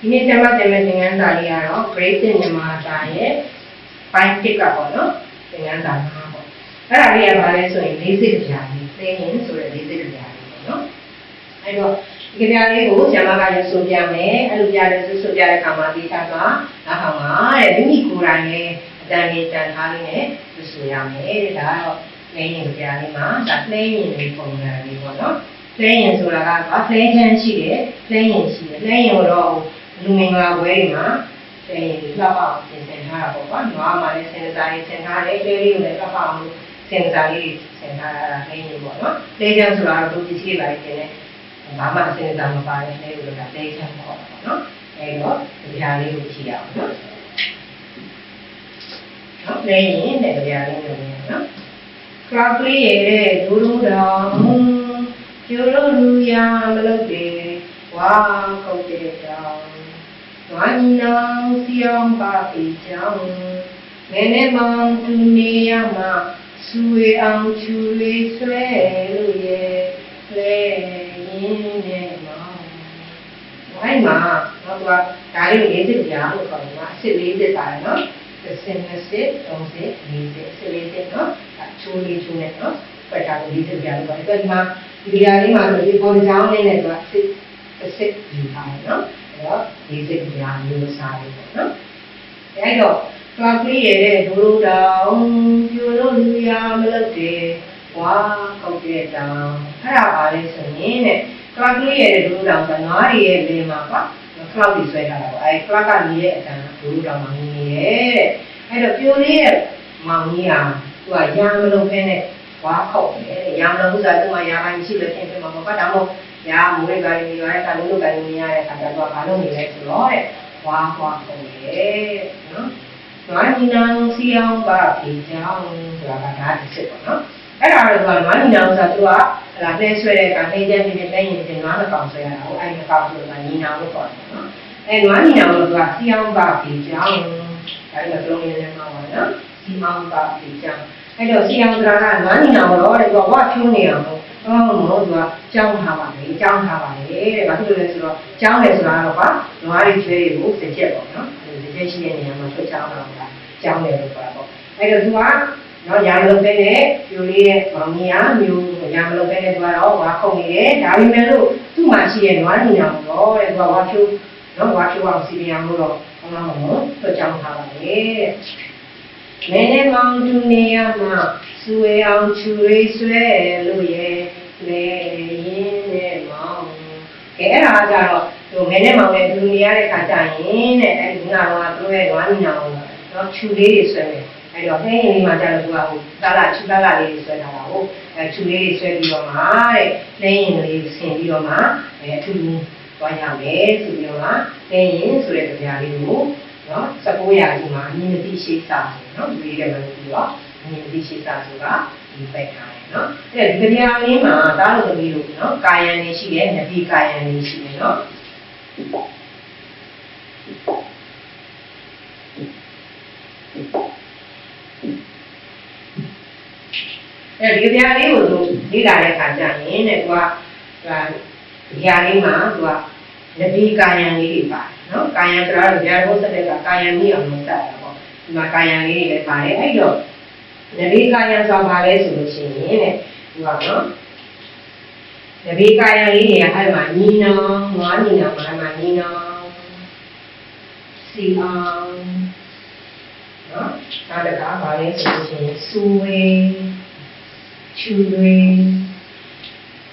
ဒီနေ့ကျမကျမသင်ခန်းစာလေးကတော့ grade 10မြန်မာစာရဲ့ပိုင်းတစ်ကပေါ့နော်သင်ခန်းစာမှာပေါ့အဲ့ဒါလေးကဘာလဲဆိုရင် basic ကြပြာလေးသိရင်ဆိုရယ် basic ကြပြာလေးပေါ့နော်အဲ့တော့ဒီကြပြာလေးကိုကျမကလည်းဆိုပြမယ်အဲ့လိုပြတယ်ဆိုဆိုပြတဲ့အခါမှာဒီကကနောက်ထောင်မှာတဲ့မိမိကိုယ်တိုင်လည်းအတန်လေးတန်ထားလေးနဲ့ဆိုရမယ်တဲ့ဒါကတော့ plain ကြပြာလေးမှာဒါ plain လေးပုံစံလေးပေါ့နော် plain ဆိုတာကဘာ plain ချမ်းရှိတယ် plain ရှိတယ် plain ကိုတော့ လူမင်္ဂလာပွဲတွေမှာအဲလှပအောင်ပြင်ဆင်ထားတာပေါ့ကွာ။နွားမှလည်းစင်စာလေးဆင်ထားတယ်။ကလေးလေးကိုလည်းလှပအောင်စင်စာလေးဆင်ထားတာလေးနေပေါ့နော်။လေးချမ်းဆိုတာတော့ဒီကြီးလိုက်တင်တယ်။ဘာမှစင်စာမပါတဲ့လေးကိုလည်းလေးချမ်းပေါ့နော်။အဲတော့ဒီဟာလေးကိုကြည့်ရအောင်နော်။နော်လေးရင်တဲ့ကြလေးမျိုးနော်။ cloud လေးရဲ့ဒူးဒူးတောင်ကျိုးလို့လူရမလုပ်တယ်။ဝါခုတ်တဲ့တောင် ဝါညီနောင်စီအောင်ပါပေကြောင်းငယ်နဲ့မောင်သူနေရမှာစူဝေအောင်ချူလေးဆွဲလို့ရဲ့လဲရင်းနဲ့မောင်ဝိုင်းမှာတော့ကဒါလေးကို40ကြာလို့ခေါ်တယ်နော်အစ်စ်40ပါတယ်နော်တစ်စင်နှစ်စင်သုံးစင်40အစ်စ်40နော်အချိုးလေးချိုးနဲ့နော်ပတ်တာကို40ကြာလို့ပါတယ်ဒီမှာဒီကြလေးမှာဆိုဒီပေါ်ကြောင်းလေးနဲ့သူကအစ်စ်အစ်စ်ယူထားတယ်နော် တော့ဒီစိတ်ကြာမျိုးစားလေးပေါ့နော်။အဲတော့တွားကလေးရဲ့ဒူဒူတောင်ပြိုလို့လူရမလို့တဲ့ဝါကောက်တဲ့တောင်အဲ့ဒါပါလေဆိုရင်တဲ့တွားကလေးရဲ့ဒူဒူတောင်ကငါးရီရဲ့လေမှာပါကလောက်ကြီးဆွဲထားတာပေါ့အဲကလပ်ကနေရဲ့အတန်ဒူဒူတောင်မှာနေရဲ့တဲ့အဲ့တော့ပြိုလေးရဲ့မောင်ကြီးဟာသူကရံမလို့ဖဲနဲ့ဝါခောက်တယ်ရံမလို့ဆိုတာသူကရံပိုင်းရှိလို့ပြင်ပြမှာပေါ့ဒါမှမဟုတ် ညာမွေးကလေးရွာတဲ့ခါလုံးလုံးကလေးမြင်ရတဲ့ခါကျတော့ဘာလို့နေလဲဆိုတော့တဲ့ဝါဟွာပုံရဲ့နော်။ငါညီနောင်စီအောင်ပါပြေကြောင်းဆိုတာကဒါတစ်ချက်ပေါ့နော်။အဲ့ဒါတော့ငါညီနောင်ဆိုတာသူကဟလာလဲဆွဲတဲ့ကနေကျန်းပြင်းတိုင်းရင်တင်ငါနှစ်ကောင်ဆွဲရတာဟိုအဲ့နှစ်ကောင်ဆိုတာညီနောင်လို့ခေါ်တယ်နော်။အဲ့ငါညီနောင်လို့သူကစီအောင်ပါပြေကြောင်းဒါလည်းကလုံးရင်းနဲ့မှာပါနော်။စီအောင်ပါပြေကြောင်းအဲ့တော့စီအောင်ဆိုတာကငါညီနောင်တော့တဲ့သူကဝါဖြိုးနေအောင် လို့အော်မို့သူကကြောင်းထားပါလေကြောင်းထားပါလေတဲ့ဘာဖြစ်လို့လဲဆိုတော့ကြောင်းတယ်ဆိုတာတော့ပါနွားရီကျွဲတွေကိုစကြက်ပေါ့နော်စကြက်ရှိတဲ့နေရာမှာထွက်ကြောင်းတာကကြောင်းတယ်လို့ပြောတာပေါ့အဲ့တော့သူကနော်ညာမလုံးတဲ့နဲ့ပြိုလေးရဲ့မောင်ကြီးကမျိုးညာမလုံးတဲ့နဲ့သူကတော့ဝါခုန်နေတယ်ဒါပေမဲ့လို့သူ့မှာရှိတဲ့နွားညီနောင်တော့တဲ့သူကဝါဖြိုးနော်ဝါဖြိုးအောင်စီရီယံလို့တော့ခေါင်းလာမှာနော်ထွက်ကြောင်းထားပါလေတဲ့မင်းနဲ့မောင်သူနေရမှာစူဝေအောင်ချူရေးဆွဲလို့ရဲ့ လေရင်းနဲ့မောင်ကဲအဲ့ဒါကြတော့ဟိုမင်းနဲ့မောင်နဲ့သူနေရတဲ့ခါကျရင်တဲ့အဲ့ဒီကတော့သူ့ရဲ့ဝါနီနောင်တော့ချူလေးတွေဆွဲတယ်အဲ့တော့ဟင်းရင်လေးမှာကျတော့သူကဟိုတာလာချူတာလာလေးတွေဆွဲထားတာဟုတ်အဲချူလေးတွေဆွဲပြီးတော့မှတဲ့ဟင်းရင်လေးဆင်ပြီးတော့မှအဲအထူးသွားရမယ်ဆိုပြီးတော့မှဟင်းရင်ဆိုတဲ့ကြံလေးကိုနော်19ရာကြီးမှာအမြင့်တိရှိစာနော်ဒီလေးလည်းပြီးတော့အမြင့်တိရှိစာဆိုတာဒီပိုက်ထားတယ် နော်အဲ့ဒီကြံလေးမှာတားလို့သမီးလို့နော်ကာယံနေရှိတယ်နတိကာယံနေရှိတယ်နော်အဲဒီကြံလေးကိုသူလေ့လာတဲ့အခါကျရင်တဲ့သူကဒီကြံလေးမှာသူကနတိကာယံလေးတွေပါတယ်နော်ကာယံဆိုတာကဗျာဘုစတဲ့ကကာယံကြီးအောင်လို့စတာပေါ့ဒီမှာကာယံလေးတွေလည်းပါတယ်အဲ့တော့ နဗေကာယံဆိုပါလဲဆိုလို့ရှိရင်တဲ့ဒီကနော်နဗေကာယံလေးတွေကအဲ့မှာညီနောင်ငွားညီနောင်မှာမှာညီနောင်စီအောင်နော်နောက်တစ်ခါပါလဲဆိုလို့ရှိရင်စူဝေချူဝေ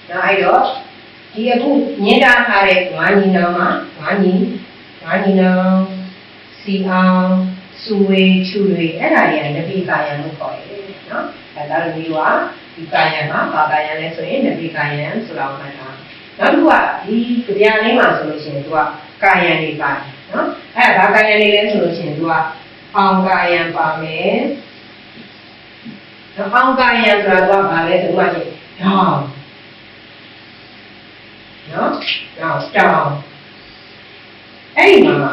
နောက်အဲ့တော့ဒီအခုညင်တာထားတဲ့ငွားညီနောင်မှာငွားညီငါညီနောင်စီအောင်စူဝေချူတွေအဲ့ဒါတွေကနဗိကာယံလို့ခေါ်တယ် နော်အဲဒါလိုမျိုးကဒီကာယံမှာဘာကာယံလဲဆိုရင်နဗိကာယံဆိုတာကိုမှတ်ထားနောက်တစ်ခုကဒီကြံလေးမှာဆိုလို့ရှိရင်သူကကာယံတွေပါတယ်နော်အဲ့ဒါဘာကာယံတွေလဲဆိုလို့ရှိရင်သူကအောင်ကာယံပါမယ်နော်အောင်ကာယံဆိုတာကဘာလဲဆိုတော့ရှင်ဟောင်းနော်နောက်တောင်းအဲ့ဒီမှာ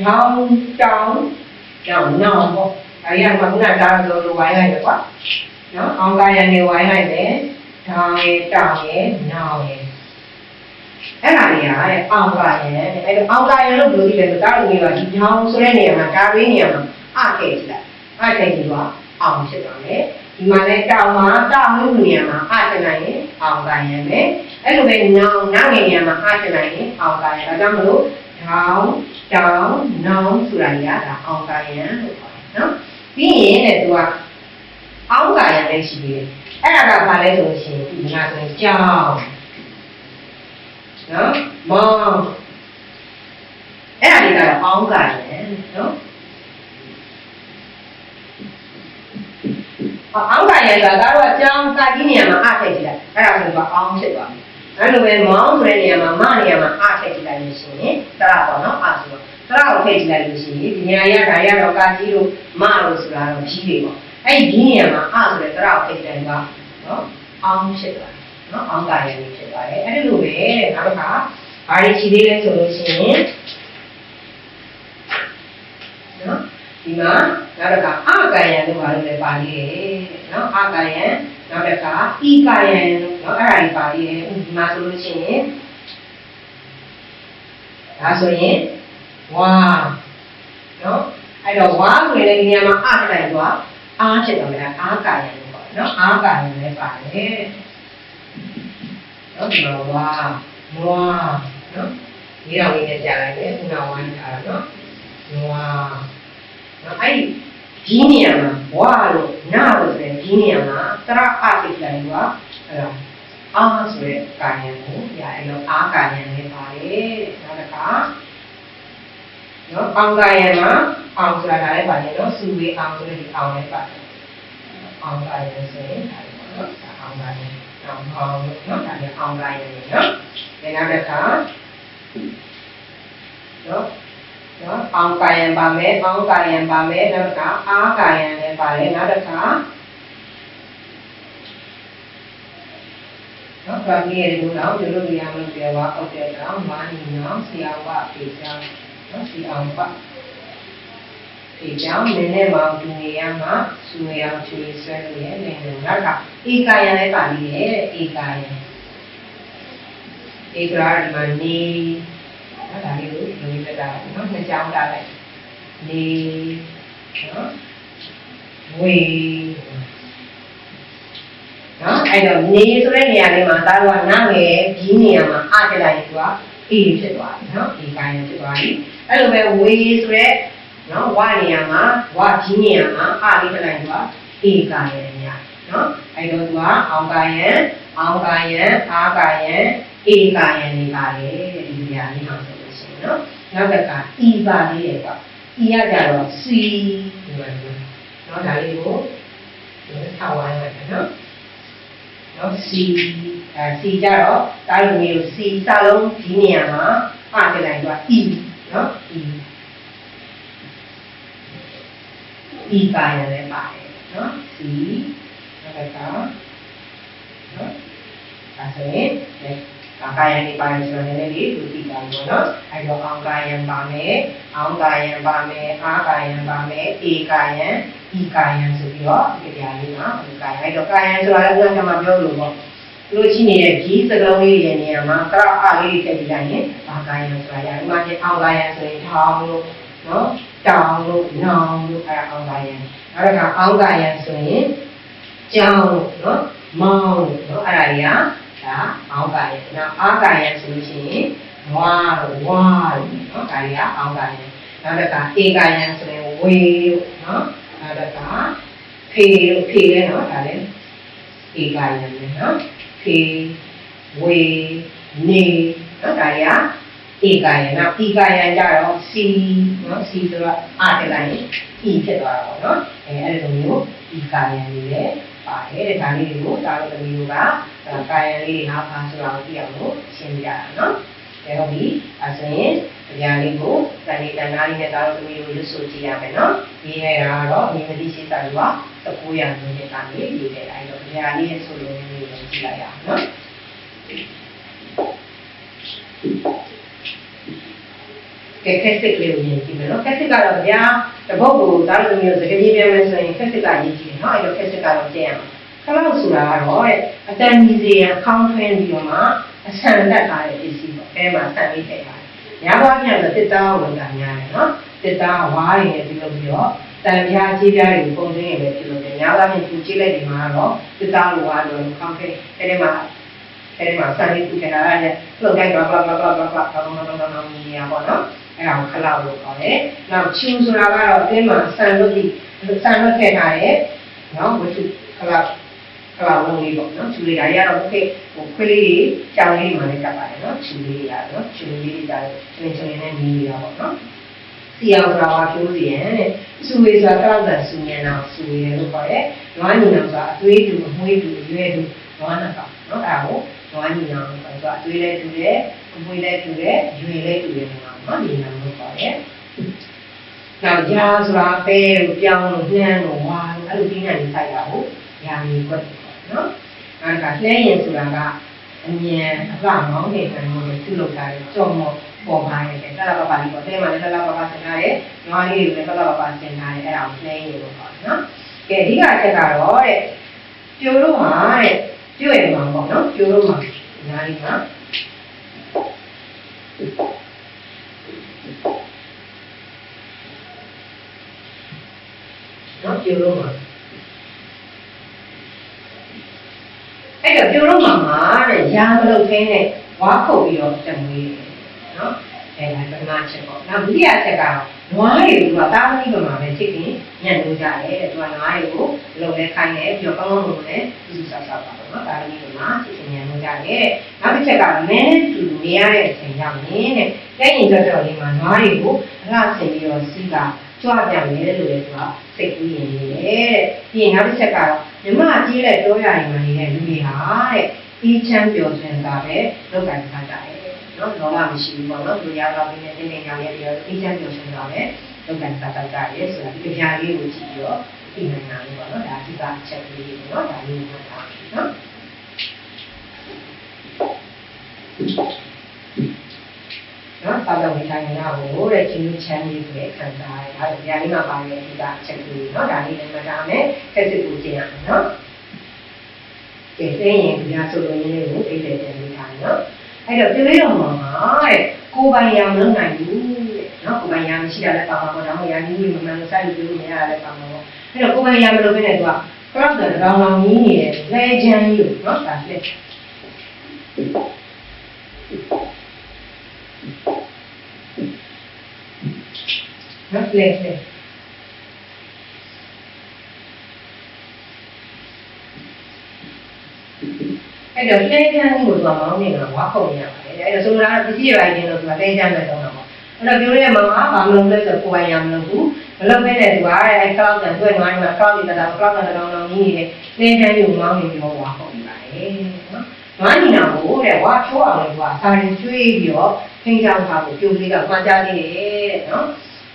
ဒေါင်းတောင်းတောင်းနောင်ပေါ့ ဒါရီကခုနကဒါဆိုလိုဝိုင်းလိုက်တယ်ကွာနော်အောင်ကာယံနေဝိုင်းလိုက်တယ်ဒေါင်းရေတောင်းရေနောင်ရေအဲ့ဒါတွေကတဲ့အောင်ကာယံတဲ့အဲ့တော့အောင်ကာယံလို့ပြောကြည့်လဲဆိုတော့ဒီကဒီကြောင်းဆိုတဲ့နေရာမှာဒါလေးနေရာမှာအထည့်ကြည့်လိုက်အထည့်ကြည့်တော့အောင်ဖြစ်သွားမယ်ဒီမှာလဲတောင်မှာတောင်လို့နေရာမှာအထည့်နိုင်ရင်အောင်ကာယံပဲအဲ့လိုပဲနောင်နောင်နေရာမှာအထည့်နိုင်ရင်အောင်ကာယံဒါကြောင့်မလို့တောင်တောင်နောင်ဆိုတာကြီးကဒါအောင်ကာယံလို့ခေါ်တယ်နော် ပြီးရင်တဲ့သူကအောင်ကာယံလည်းရှိသေးတယ်အဲ့ဒါကဘာလဲဆိုလို့ရှိရင်ဒီမှာဆိုရင်ကြောင်နော်မောင်အဲ့ဒါတွေကတော့အောင်းကရတယ်နော်အောင်းကရတာကတော့အကြောင်းကကြီးနေရာမှာအထည့်ကြည့်လိုက်အဲ့ဒါဆိုတော့အောင်းဖြစ်သွားပြီအဲ့လိုပဲမောင်းဆိုတဲ့နေရာမှာမနေရာမှာအထည့်ကြည့်လိုက်လို့ရှိရင်တရပေါ့နော် အဆိုတော့တရကိုထည့်ကြည့်လိုက်လို့ရှိရင်ဒီနေရာရဒါရတော့ကာကြီးတို့မလို့ဆိုတာတော့ကြီးတွေပေါ့အဲ့ဒီနေရာမှာအဆိုတဲ့တရကိုထည့်ကြည့်လိုက်တော့နော်အောင်းဖြစ်သွားတယ်နော်အောင်းကရနေဖြစ်သွားတယ်အဲ့ဒီလိုပဲတဲ့နောက်တစ်ခါဘာတွေရှိသေးလဲဆိုလို့ရှိရင်နော်ဒီမှာနောက်တစ်ခါအာကာယံလို့ပါလို့လည်းပါလေးတယ်နော်အာကာယံနောက်တစ်ခါဤကာယံလို့နော်အဲ့ဒါတွေပါလေးတယ်ဒီမှာဆိုလို့ရှိရင်ဒါဆိုရင် ဝါနော်အဲ့တော့ဝါဆိုရင်လည်းဒီနေရာမှာအာတိုင်သွားအားဖြစ်တော့မယ်အာကာယံလို့ပေါ့နော်အာကာယံလည်းပါတယ်နော်ဒီမှာဝါနွားနော်ဒီတော့လေးနဲ့ကြာလိုက်တယ်ခုနဝိုင်းထားတာနော်နွားနော်အဲ့ဒီဒီနေရာမှာဘွားလို့နာလို့ဆိုတဲ့ဒီနေရာမှာတရအတိတ်တိုင်းကအဲ့တော့အာဆိုတဲ့ကာယံကိုရအဲ့လိုအာကာယံနဲ့ပါတယ်နောက်တစ်ခါ နော်အောင်ကာယံမှာအောင်ဆိုတာဒါလည်းပါတယ်နော်စူဝေးအောင်ဆိုတဲ့ဒီအောင်လည်းပါတယ်အောင်ကာယံဆိုရင်ဒါလည်းပေါ့နော်ဒါအောင်ကာယံအောင်အောင်နော်ဒါလည်းအောင်ကာယံနော်ဒါနောက်တစ်ခါနော်နော်အောင်ကာယံပါမယ်အောင်ကာယံပါမယ်နောက်တစ်ခါအာကာယံလည်းပါတယ်နောက်တစ်ခါနော်ဗာမီရေကိုတော့ဒီလိုရမလို့ပြောပါဟုတ်တယ်တော့မာနီနော်ဆရာဝပြေချောင်း နော်ဆရာဝပြေချောင်းနည်းနည်းမှဒူနေရမှာစူနေအောင်ချွေဆွဲလို့ရတယ်လည်းနောက်ကဧကာယံလည်းပါလိမ့်ရဲ့ဧကာယံဧကရာဒီမှာနေနော်ဒါလေးကိုဒီလိုလေးပြတာနော်နှစ်ချောင်းတာလိုက်နေနော်ဝေနော်အဲ့တော့နေဆိုတဲ့နေရာလေးမှာသားတို့ကနားငယ်ဒီနေရာမှာအတက်လိုက်သူက အေးဖြစ်သွားပြီနော်ဒီကိုင်းဖြစ်သွားပြီအဲ့လိုပဲဝေဆိုတဲ့နော်ဝနေရာမှာဝဒီနေရာမှာအလေးတက်လိုက်သူကအေးကာယနေရာနော်အဲ့တော့သူကအောင်ကာယံအောင်ကာယံအာကာယံအေးကာယံနေပါလေဒီနေရာလေးမှာဆိုလို့ရှိရင်နော်နောက်တစ်ခါဤပါလေးရဲ့ပေါ့ဤရကြတော့စီဒီမှာနော်ဒါလေးကိုထောက်ဝိုင်းလိုက်နော် နော်စီအဲစီကြတော့တာလိုမျိုးစီစလုံးဒီနေရာမှာအထလိုက်တော့ဤနော်ဤဤကာယံလည်းပါတယ်နော်စီနောက်တစ်ခါနော်ဒါဆိုရင် ကာကာယံဒီပိုင်းဆိုရင်လည်းဒီလူတိပါလို့နော်အဲတော့အောင်ကာယံပါမယ်အောင်ကာယံပါမယ်အာကာယံပါမယ်ဧကာယံဤကာယံဆိုပြီးတော့ဒီတရားလေးမှာဒီကာယံအဲတော့ကာယံဆိုတာလည်းကျွန်တော်ပြောလို့ပေါ့လို့ရှိနေတဲ့ဒီစကားလေးရဲ့နေရာမှာကရအလေးထည့်ပြလိုက်ရင်အာကာယံဆိုတာရဒီမှာကျအောင်ကာယံဆိုရင်ထောင်းလို့နော်တောင်လို့နောင်လို့အဲအောင်ကာယံအဲဒါကအောင်ကာယံဆိုရင်ကြောင်းလို့နော်မောင်းလို့နော်အဲ့ဒါတွေက ဒါအောင်ကာယံနောက်အာကာယံဆိုလို့ရှိရင်ဝါလို့ဝါလို့နော်ဒါတွေကအောင်ကာယံနောက်တစ်ခါဧကာယံဆိုရင်ဝေလို့နော်နောက်တစ်ခါဖေလို့ဖေလဲနော်ဒါလည်းဧကာယံပဲနော်ဖေဝေနေနော်ဒါတွေကဧကာယံနောက်ဤကာယံကြတော့စီနော်စီဆိုတော့အာတက်လိုက်ရင်ဤဖြစ်သွားတာပေါ့နော်အဲအဲ့လိုမျိုးဤကာယံလေးလည်း ပါတယ်တဲ့ဒါလေးတွေကိုဒါတို့တမျိုးကကာယံလေးတွေဟာဘာဆိုတာကိုသိအောင်လို့ရှင်းပြရတာနော်အဲဟုတ်ပြီအဲဆိုရင်တရားလေးကိုတန်လေးတန်သားလေးနဲ့ဒါတို့တမျိုးကိုရွတ်ဆိုကြည့်ရမယ်နော်ရေးနေတာကတော့မြေမတိရှိတာကတကူရံနေတဲ့ကနေရေးခဲ့တာအဲတော့တရားလေးရဲ့ဆိုလို့မျိုးကိုကြည့်လိုက်ရအောင်နော် ကဲခက်စစ်လေးကိုရေးကြည့်မယ်နော်ခက်စစ်ကတော့ဗျာတပုတ်ကိုဒါတို့မျိုးစကားကြီးပြန်မယ်ဆိုရင်ခက်စစ်ကရေးကြည့်နော်အဲတော့ခက်စစ်ကတော့ကျင့်ရမှာခလောက်ဆိုတာကတော့တဲ့အတန်ကြီးစီရခေါင်းထွင်းပြီးတော့မှအဆန်တက်ထားတဲ့ပစ္စည်းပေါ့အဲမှာဆန်လေးထည့်ပါတယ်။ညာဘွားပြန်ဆိုတစ်သားကိုဝင်တာများတယ်နော်။တစ်သားဝါးရည်နဲ့ပြုလုပ်ပြီးတော့တန်ပြားကြီးပြားတွေကိုပုံစံရည်ပဲပြုလုပ်တယ်။ညာဘွားပြန်သူကြီးလိုက်ဒီမှာတော့တစ်သားလိုဝါးလိုခေါင်းခဲအဲဒီမှာအဲဒီမှာဆန်လေးပြုထည့်တာလည်းလှုပ်တိုင်းဘလာဘလာဘလာဘလာဘလာဘလာဘလာဘလာဘလာမြည်ရပါတော့။ အဲ့ဒါကိုခလောက်လို့ခေါ်တယ်။နောက်ချင်းဆိုတာကတော့အင်းမှာဆန်လို့ဒီဆန်လို့ထည့်ထားတယ်။နော်ဝတ္ထုခလောက်ခလောက်လုံးလေးပေါ့နော်။ချူလေးဓာတ်ရတော့ဟိဟိုခွေးလေးကြောင်လေးမှလည်းကပ်ပါတယ်နော်။ချူလေးရတော့ချူလေးဓာတ်ချင်းချင်းနဲ့ညီရပါတော့။စီအောင်ဆိုတာဘာပြောစီရန်တဲ့စူဝေဆိုတာကလောက်တန်စူညံတော့စူရယ်လို့ခေါ်တယ်။နွားညီနောင်ဆိုတာအသွေးတူအမွှေးတူအရွယ်တူနွားနှစ်ကောင်နော်အဲဒါကိုနွားညီနောင်ဆိုတာအသွေးလည်းတူတယ်အမွှေးလည်းတူတယ်အရွယ်လည်းတူတယ်နော် ညီနောင်လို့ခေါ်တယ်။နောက်ရာဆိုတာပဲလို့ပြောင်းလို့နှမ်းလို့ဝါလို့အဲ့လိုပြင်းနေဆိုင်တာကိုရာမီကွက်နော်။အဲ့ဒါလှဲရင်ဆိုတာကအမြန်အကမောင်းနေတယ်လို့ပြုလုပ်ထားတယ်ကြော်မော့ပေါ်ပါရဲ့တလားပါပါလေးပေါ့တဲမှာလည်းတလားပါပါဆင်ထားတယ်။နွားလေးတွေလည်းတလားပါပါဆင်ထားတယ်အဲ့ဒါကိုလှဲရင်လို့ခေါ်တယ်နော်။ကဲအဓိကအချက်ကတော့တဲ့ပြိုလို့မှာတဲ့ပြိုရမှာပေါ့နော်ပြိုလို့မှာအများကြီးမှာနော် ပြိုလို့မှာအဲ့တော့ပြိုလို့မှာမှာတဲ့ရာမလုပ်သေးနဲ့ဝါခုတ်ပြီးတော့တံမွေးတယ်နော်အဲ့ဒါပထမချက်ပေါ့နောက်ဒုတိယချက်ကတော့နွားတွေကိုကတာမဏိပမာပဲဖြစ်ပြီးညံ့လို့ကြတယ်တဲ့သူကနွားတွေကိုလုံလဲခိုင်းတယ်ပြီးတော့ကောင်းကောင်းလုံလဲသူစုဆောက်ဆောက်ပါတော့နော်တာမဏိပမာဖြစ်ပြီးညံ့လို့ကြတယ်တဲ့နောက်တစ်ချက်ကမင်းနဲ့တူနေရတဲ့အချိန်ရောက်နေတဲ့တဲ့ရင်ကြောကြော်လေးမှာနွားတွေကိုအလှဆင်ပြီးတော့စီးက ကြွားပြန်လေလို့လည်းသူကစိတ်ကူးရင်နေတယ်တဲ့ပြီးရင်နောက်တစ်ချက်ကတော့မြမကြီးတဲ့တောရရင်မှာနေတဲ့လူတွေဟာတဲ့ဒီချမ်းပျော်စင်တာပဲလောက်ကန်ထားကြတယ်နော်လောဘမရှိဘူးပေါ့နော်လူရတော့ပြင်းနေနေကြောင်ရဲ့ပြီးတော့ဒီချမ်းပျော်စင်တာပဲလောက်ကန်စားတတ်ကြတယ်ဆိုတာဒီအရာလေးကိုကြည့်ပြီးတော့သိနိုင်တာလို့ပေါ့နော်ဒါအဓိကအချက်ကလေးပေါ့နော်ဒါလေးကိုမှတ်ထားနော် နော်သာတော့ဝိထိုင်နာကိုတဲ့ချင်းချမ်းလေးဆိုတဲ့ခံစားရတာဒါကြလေးမှာပါတဲ့အဓိကအချက်ကလေးနော်ဒါလေးလည်းမှတ်ထားမယ်ဆက်စစ်ကိုကျင့်ရမယ်နော်ကဲသိရင်ဒီဟာဆိုလို့ရင်းလေးကိုအိတ်တယ်ပြန်ပြီးထားနော်အဲ့တော့ပြိတော်မှာတဲ့ကိုယ်ပိုင်ရမလုပ်နိုင်ဘူးတဲ့နော်ကိုယ်ပိုင်ရမရှိတာလည်းပါမှာပေါ့ဒါမှမဟုတ်ရနည်းနည်းမမှန်လို့စိုက်လို့ပြောလို့မရတာလည်းပါမှာပေါ့အဲ့တော့ကိုယ်ပိုင်ရမလုပ်ဘဲနဲ့သူက crowd တဲ့ကောင်ကောင်ကြီးနေတယ်လဲချမ်းကြီးကိုနော်ဒါလက် နော်လက်လက်အဲ့တော့လဲချမ်းကြီးကိုသူကမောင်းနေတာဝါခုံနေရပါတယ်အဲ့တော့ဆိုလိုတာကပစ္စည်းရိုက်နေလို့သူကလဲချမ်းပဲတော့တော့အဲ့တော့ပြောရမှာကဘာမလုပ်လဲဆိုကိုယ်ပိုင်ရမလုပ်ဘူးမလုပ်ဘဲနဲ့သူကအဲ့ cloud တန်တွေ့မှာမှာ cloud နေတာ cloud တန်တောင်တောင်ကြီးနေတယ်လဲချမ်းကြီးကိုမောင်းနေပြီးတော့ဝါခုံနေပါတယ်နော်နွားညီနာကိုတဲ့ဝါချိုးအောင်လို့ကစာရင်ကျွေးပြီးတော့ခင်းချောင်းထားဖို့ပြုတ်လေးကမှားကြသေးတယ်တဲ့နော်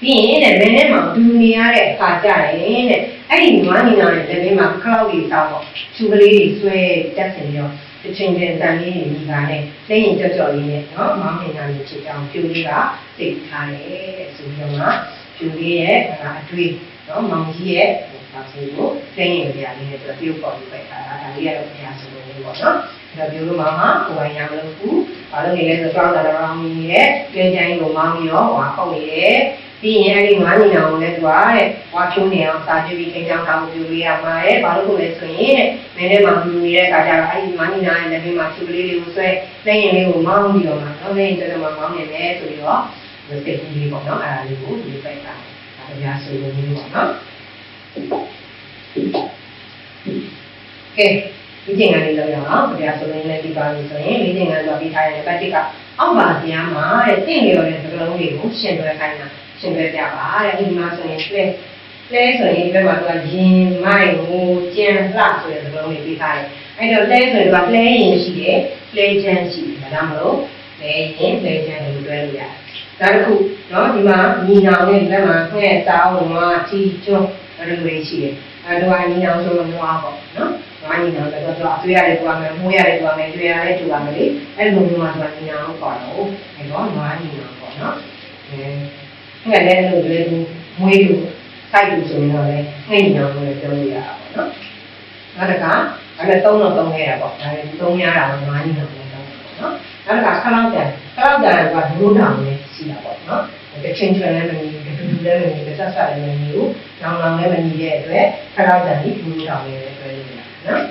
ပြီးရင်တဲ့လည်းထဲမှာဒူနေရတဲ့အခါကြတယ်တဲ့အဲ့ဒီနွားညီနာရဲ့လည်းထဲမှာ cloud တွေစောက်တော့ချူကလေးတွေဆွဲတက်နေရောတချင်းချင်းတန်လေးတွေမိတာနဲ့လက်ရင်ကြော့ကြော့လေးနဲ့နော်မောင်းနေတာမျိုးဖြစ်အောင်ပြုတ်လေးကသိထားတယ်တဲ့ဆိုပြီးတော့မှပြုတ်လေးရဲ့အတွေ့နော်မောင်ကြီးရဲ့ဒါဆိုလို့လက်ရင်ကြလေးနဲ့သူပြုတ်ပေါ်ပြီးပဲထားတာဒါလေးကတော့ဘုရားဆိုလို့ပေါ့နော်ဒါပြောလို့မှမကိုယ်ပိုင်ရမလို့ဘူးဘာလို့လဲဆိုတော့တောင်းတာတော့မီရဲ့ကျင်းချိုင်းကိုမောင်းပြီးတော့ဟွာခုတ်နေတယ် ပြီးရင်အဲ့ဒီငါးနေအောင်လည်းသူကတဲ့ဟွာချိုးနေအောင်စာကြည့်ပြီးခင်ချောင်းထားမှုပြုလို့ရမှာတဲ့ဘာလို့လဲဆိုရင်တဲ့နည်းနည်းမှလူနေတဲ့အခါကျတော့အဲ့ဒီငါးနေနာရဲ့လက်ပြီးမှချိုးလေးလေးကိုဆွဲလက်ရင်လေးကိုမောင်းပြီးတော့မှတော့လက်ရင်ကျတော့မှမောင်းနေတယ်ဆိုပြီးတော့စိတ်ကူးလေးပေါ့နော်အဲ့ဒါလေးကိုဒီပိုက်တာဒါပြားဆိုလို့မျိုးပေါ့နော်ကဲဒီသင်္ကန်းလေးလောက်ရအောင်။တရားဆိုရင်လည်းဒီပါလို့ဆိုရင်ဒီသင်္ကန်းဆိုပြီးထားတဲ့ပတ်တိကအောက်ပါတရားမှာတဲ့သင်လျော်တဲ့သကလုံးလေးကိုရှင်တွဲခိုင်းတာ ရှင်တွဲပြပါတဲ့ဒီမှာဆိုရင်လဲလဲဆိုရင်ဒီဘက်မှာသူကရင်မိုက်ဟိုကျန်လှဆိုတဲ့သကလုံးလေးပြီးထားတယ်။အဲ့တော့လဲဆိုရင်သူကလဲရင်ရှိတယ်လဲချမ်းရှိတယ်ဒါမှမဟုတ်လဲရင်လဲချမ်းလို့တွဲလို့ရတယ်။နောက်တစ်ခုနော်ဒီမှာညီနောင်နဲ့ဒီဘက်မှာငှက်တောင်းဝါထီကျွန်းအဲ့လိုလေးရှိတယ်။အဲ့တော့ညီနောင်ဆိုတော့နွားပေါ့နော်။နွားညီနောင်ဆိုတော့အသွေးရတယ်တူရမယ်၊မိုးရတယ်တူရမယ်၊ကျွေးရတယ်တူရမယ်လေ။အဲ့လိုမျိုးမှဆိုညီနောင်ပေါ့နော်။အဲ့တော့နွားညီနောင်ပေါ့နော်။အဲ ငှက်လည်းလို့တွေ့သူမွေးသူစိုက်သူဆိုရင်တော့လေငှက်ညီနောင်လို့ပြောလို့ရတာပေါ့နော်။နောက်တစ်ခါအဲ့ဒါသုံးတော့သုံးခဲ့တာပေါ့။ဒါလည်းသုံးရတာကနွားညီနောင်လို့သုံးတာပေါ့နော်။နောက်တစ်ခါခလောက်ကြံခလောက်ကြံကဒူးတောင်လေးရှိတာပေါ့နော်တချင်းချွဲလည်းမနေဘူးဒူးလည်းမနေဘူးဆက်ဆက်လည်းမနေဘူးနောင်နောင်လည်းမနေတဲ့အတွက်ခလောက်ကြံဒီဒူးတောင်လေးပဲတွဲလို့ရနော်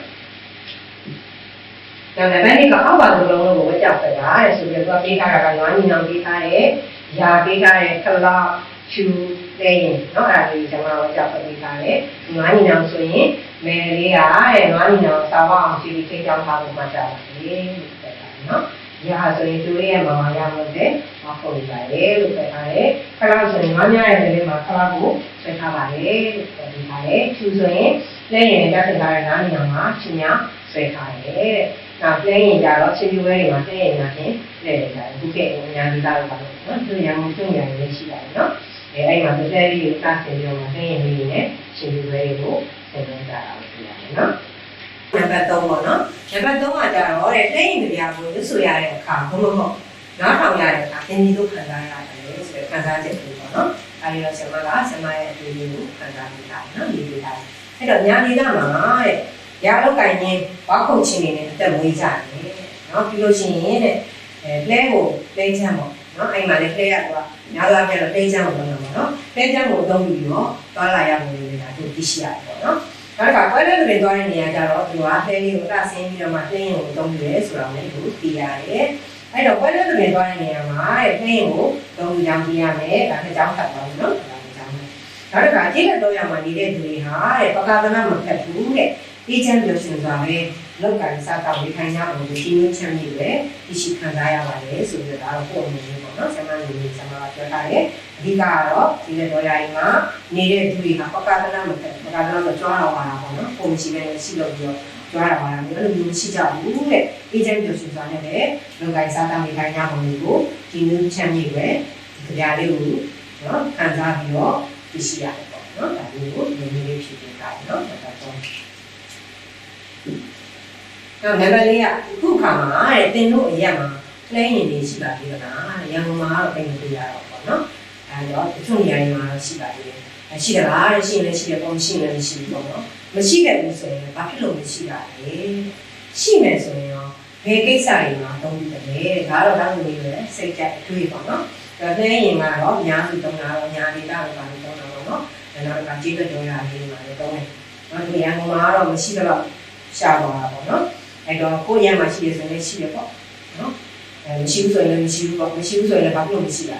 ဒါပေမဲ့ဒီကအောက်ပါလုံးလုံးကိုဝတ်ကြောက်ခဲ့တာတဲ့ဆိုပြီးတော့ပေးထားတာကနွားညီနောင်ပေးထားတဲ့ ရာပေးထားတဲ့ခလောက်ဖြူတဲ့ရင်တော့အဲ့ဒါလေးကျွန်တော်တို့ကြောက်ပြပေးထားတယ်။ငွားညီနောင်ဆိုရင်မယ်လေးကတဲ့ငွားညီနောင်စာဝအောင်ဖြူဖြူကြောက်ထားဖို့မှကြောက်တယ်လို့ပြောတာနော်။ရာဆိုရင်သူ့ရဲ့မမရမတဲ့မဖို့ရတယ်လို့ပြောထားတယ်။ခလောက်ဆိုရင်ငွားများရဲ့လေးမှာခလောက်ကိုဆွဲထားပါတယ်လို့ပြောပေးထားတယ်။ဖြူဆိုရင်လက်ရည်နဲ့တက်ထားတဲ့ငွားညီနောင်မှာဖြူများဆွဲထားတယ်တဲ့။ နောက်လဲရင်ကြတော့ချင်းပြဝဲတွေမှာလဲရင်များချင်းလဲတယ်ကြတယ်။ဘုကေအများကြီးသားလို့ပါလို့နော်။သူရံမှုကျုံရံလေးရှိတယ်နော်။အဲအဲ့မှာတစ်သက်လေးကိုစတင်ပြီးတော့မှသိရင်လေးနဲ့ရှင်လူတွေကိုဆင်နွှဲကြတာလို့ပြောရတယ်နော်။နံပါတ်3ပေါ့နော်။နံပါတ်3ကကြတော့တဲ့သိရင်တရားကိုရွတ်ဆိုရတဲ့အခါဘုမဟုတ်နားထောင်ရတဲ့အခါအင်းဒီတို့ခံစားရတယ်ဆိုတဲ့ခံစားချက်တွေပေါ့နော်။အဲဒီတော့ဆင်မကဆင်မရဲ့အတွေ့အကြုံကိုခံစားနေတာနော်ဒီလိုတိုင်း။အဲ့တော့ညာဒေသမှာတဲ့ ရာလောက်ကင်ရင်ဘာခုတ်ချင်းနေနဲ့အသက်မွေးကြတယ်။နော်ပြီးလို့ရှိရင်တဲ့အဲလဲကိုလဲချမ်းပေါ့နော်အဲ့မှာလည်းလဲရတော့ညာလာပြန်တော့လဲချမ်းကိုလုပ်မှာနော်လဲချမ်းကိုအသုံးပြုပြီးတော့သွားလာရမှုတွေဒါတို့သိရှိရတယ်ပေါ့နော်နောက်ကကွဲတဲ့တွေသွားတဲ့နေရာကျတော့သူကလဲလေးကိုတဆင်းပြီးတော့မှတင်းရင်ကိုအသုံးပြုရဲဆိုတာလည်းသူသိရတယ်အဲ့တော့ကွဲတဲ့တွေသွားတဲ့နေရာမှာတဲ့တင်းရင်ကိုအသုံးပြုကြောင်းသိရမယ်ဒါနဲ့ကြောင်းဖတ်ပါဦးနော်ဒါနဲ့ကြောင်းနောက်တစ်ခါအကျိတဲ့တော့ရမှာနေတဲ့သူတွေဟာတဲ့ပကာသနာမဖတ်ဘူးတဲ့ အေးချမ်းပြောရှင်စွာပဲလောက်ကင်စားတော့ဒီခိုင်ရအောင်ဒီချင်းချမ်းမြေပဲဒီရှိခံစားရပါတယ်ဆိုပြီးတော့ဒါတော့ပုံနေနေပေါ့နော်ဆမန်နေနေဆမန်ကပြောထားတယ်အဓိကကတော့ဒီလေတော်ရည်မှာနေတဲ့သူတွေကပကာသနာမဖတ်ပကာသနာမကြွားတော့ပါတာပေါ့နော်ပုံရှိပဲရှိလို့ပြီးတော့ကြွားတာပါလားမျိုးလိုမျိုးရှိကြဘူးတဲ့အေးချမ်းပြောရှင်စွာနဲ့ပဲလောက်ကင်စားတော့ဒီခိုင်ရအောင်ကိုဒီမျိုးချမ်းမြေပဲဒီကြလေးကိုနော်ခံစားပြီးတော့သိရှိရတယ်ပေါ့နော်ဒါမျိုးကိုနည်းနည်းလေးဖြည့်ပေးတာနော်ဒါတော့ နောက်နံပါတ်၄ကခုခါမှာတဲ့တင်တို့အရက်မှာလဲရင်နေရှိပါသေးတယ်လားရန်ကုန်မှာတော့ပြင်ပြရတော့ပေါ့နော်အဲတော့တချို့နေရာတွေမှာရှိပါသေးတယ်အဲရှိတယ်လားတဲ့ရှိရင်လည်းရှိတယ်ပုံရှိရင်လည်းရှိဘူးပေါ့နော်မရှိခဲ့ဘူးဆိုရင်ဘာဖြစ်လို့မရှိတာလဲရှိမယ်ဆိုရင်ရောဘယ်ကိစ္စတွေမှာသုံးပြီးတယ်ဒါတော့တောင်းနေတယ်စိတ်ကြအတွေ့ပေါ့နော်ဒါလဲရင်ကတော့အများကြီးသုံးတာတော့ညာဒေတာကိုပါလို့သုံးတာပေါ့နော်အဲတော့ကကြေးတဲ့ကြောရာလေးမှာလည်းသုံးတယ်နော်ဒီရန်ကုန်မှာတော့မရှိတော့ ရှားသွားတာပေါ့နော်အဲ့တော့ကိုယ့်ရမှာရှိရဆိုရင်လည်းရှိရပေါ့နော်အဲမရှိဘူးဆိုရင်လည်းမရှိဘူးပေါ့မရှိဘူးဆိုရင်လည်းဘာဖြစ်လို့မရှိတာ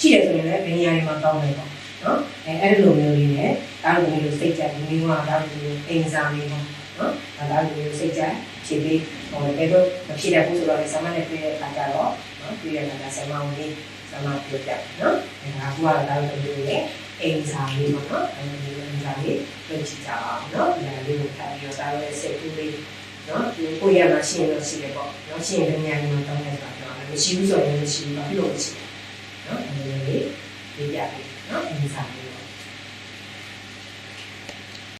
ရှိတယ်ဆိုရင်လည်းဘယ်နေရာမှာတောင်းနေပေါ့နော်အဲအဲ့လိုမျိုးလေးနဲ့ဒါလိုမျိုးစိတ်ကြဒီမျိုးကဒါလိုမျိုးအိမ်စာလေးပေါ့ နော်ဒါလိုမျိုးစိတ်ကြခြေပေးဟိုအဲ့တော့မဖြစ်တဲ့ဘူးဆိုတော့လည်းဆမနဲ့တွေ့တဲ့အခါကျတော့နော်တွေ့တဲ့အခါကျဆမအောင်လေးဆမပြောပြနော်ဒါကဘာလဲဒါလိုမျိုးလေးအိမ်စာလေးပေါ့နော်အဲ့လိုမျိုးအိမ်စာလေးတွေ့ချကြအောင်နော်ဒီလေးကိုထားပြီးတော့ဒါလည်းစိတ်ကူးလေးနော်ဒီကိုရမှာရှင်းလို့ရှိတယ်ပေါ့နော်ရှင်းတဲ့နေရာမှာတောင်းလိုက်တာပြောတယ်မရှိဘူးဆိုရင်မရှိဘူးဘာဖြစ်လို့မရှိလဲနော်ဒီလိုလေးပြပြပြီနော်အင်းစာလေး